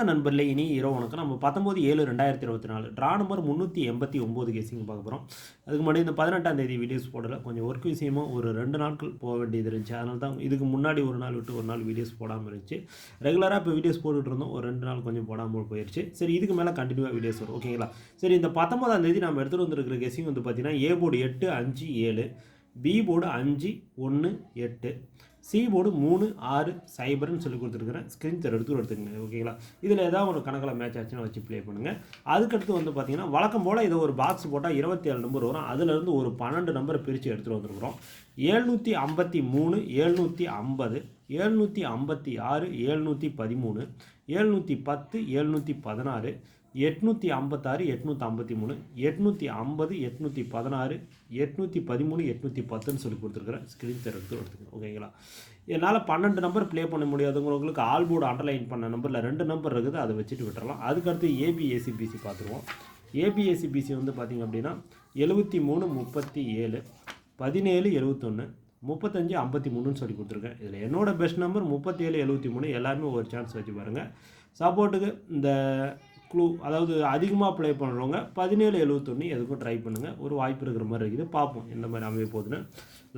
நண்பர்களே இனி இரவு வணக்கம். நம்ம பத்தொம்போது ஏழு ரெண்டாயிரத்தி இருபத்தி நாலு ட்ரா நம்பர் முந்நூற்றி எண்பத்தி ஒம்பது கேசிங் பார்க்க போகிறோம் அதுக்கு முன்னாடி இந்த பதினெட்டாம் தேதி வீடியோஸ் போடல. கொஞ்சம் ஒர்க் விஷயமா ஒரு ரெண்டு நாட்கள் போக வேண்டியது இருந்துச்சு. அதனால தான் இதுக்கு முன்னாடி ஒரு நாள் விட்டு ஒரு நாள் வீடியோஸ் போடாமல் இருந்துச்சு. ரெகுலராக இப்போ வீடியோஸ் போட்டுட்டு இருந்தோம். ஒரு ரெண்டு நாள் கொஞ்சம் போடாமல் போயிடுச்சு சரி இதுக்கு மேலே கண்டினியூவாக வீடியோஸ் வரும். ஓகேங்களா சரி இந்த பத்தொம்பதாம் தேதி நம்ம எடுத்துகிட்டு வந்திருக்கிற கெஸிங் வந்து பார்த்தீங்கன்னா ஏ போர்டு எட்டு அஞ்சு ஏழு பி போர்டு அஞ்சு ஒன்று எட்டு. சி போர்டு மூணு ஆறு சைபர்னு சொல்லி கொடுத்துருக்குறேன் ஸ்க்ரீன் தர எடுத்து எடுத்துக்கங்க ஓகேங்களா இதில் ஏதாவது ஒரு கணக்கில் மேட்ச் ஆச்சுன்னா வச்சு ப்ளே பண்ணுங்கள் அதுக்கடுத்து வந்து பார்த்தீங்கன்னா வழக்கம் போல் இதை ஒரு பாக்ஸ் போட்டால் இருபத்தி ஏழு நம்பர் வரும் அதுலேருந்து ஒரு பன்னெண்டு நம்பரை பிரித்து எடுத்துகிட்டு வந்துருக்குறோம். ஏழ்நூற்றி ஐம்பத்தி மூணு ஏழ்நூற்றி ஐம்பது ஏழ்நூற்றி ஐம்பத்தி ஆறு ஏழ்நூற்றி பதிமூணு ஏழ்நூற்றி பத்து ஏழ்நூற்றி பதினாறு எட்நூற்றி ஐம்பத்தாறு எட்நூற்றி ஐம்பத்தி மூணு எட்நூற்றி ஐம்பது எட்நூற்றி பதினாறு எட்நூற்றி பதிமூணு எட்நூற்றி பத்துன்னு சொல்லி கொடுத்துருக்குறேன். ஸ்க்ரீன் தர எடுத்து எடுத்துக்கணும். ஓகேங்களா என்னால் பன்னெண்டு நம்பர் ப்ளே பண்ண முடியாதவங்களுக்கு ஆல் போர்டு அண்டர்லைன் பண்ண நம்பரில் ரெண்டு நம்பர் இருக்குது. அதை வச்சுட்டு விட்டுறலாம். அதுக்கடுத்து ஏபிஎஸ்சிபிசி பார்த்துருவோம். ஏபிஎஸ்சிபிசி வந்து பார்த்திங்க அப்படின்னா எழுபத்தி மூணு முப்பத்தி ஏழு பதினேழு எழுபத்தொன்று முப்பத்தஞ்சு ஐம்பத்தி மூணுன்னு சொல்லி கொடுத்துருக்கேன். இதில் என்னோட பெஸ்ட் நம்பர் முப்பத்தேழு எழுபத்தி மூணு எல்லாருமே ஒரு சான்ஸ் வச்சு பாருங்கள் சப்போர்ட்டுக்கு இந்த க்ளூ அதாவது அதிகமாக ப்ளே பண்ணுறவங்க பதினேழு எழுபத்தொன்று எதுக்கும் ட்ரை பண்ணுங்கள் ஒரு வாய்ப்பு இருக்கிற மாதிரி இருக்குது. பார்ப்போம் எந்த மாதிரி அமைய போகுதுன்னு.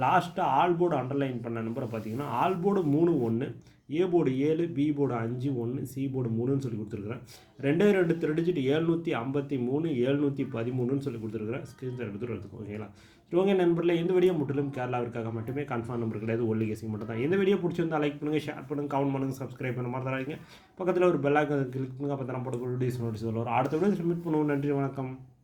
லாஸ்ட்டாக ஆல்போர்டு அண்டர்லைன் பண்ண நம்பரை பார்த்தீங்கன்னா ஆல்போர்டு மூணு ஒன்று ஏ போர்டு ஏழு பி போர்டு அஞ்சு ஒன்று சி போர்டு மூணுன்னு சொல்லி கொடுத்துருக்குறேன். ரெண்டே ரெண்டு திருடிச்சிட்டு ஏழ்நூற்றி ஐம்பத்தி மூணு ஏழ்நூற்றி பதிமூணுன்னு சொல்லி கொடுத்துருக்குறேன். ஸ்க்ரீன் எடுத்து எடுத்துக்கோ ஓகேங்களா இவங்க நண்பரில் எந்த வீடியோ முற்றிலும் கேரளாவிற்காக மட்டுமே கன்ஃபார்ம் நம்பர் கிடையாது. ஒல்லி கேசிங் மட்டும் தான் எந்த வீடியோ பிடிச்சிருந்தா லைக் பண்ணுங்கள் ஷேர் பண்ணுங்கள் கவுண்ட் பண்ணுங்கள் சப்ஸ்கிரைப் பண்ண மாதிரி தராங்க பக்கத்தில் ஒரு பெல்லாக கிளிக் பண்ணுங்கள் அப்போ தான் போடக்கூடிய வீடியோஸ் நோட்டீஸ் வரும். அடுத்த வீடியோ சப்மிட் பண்ணுவோம். நன்றி வணக்கம்.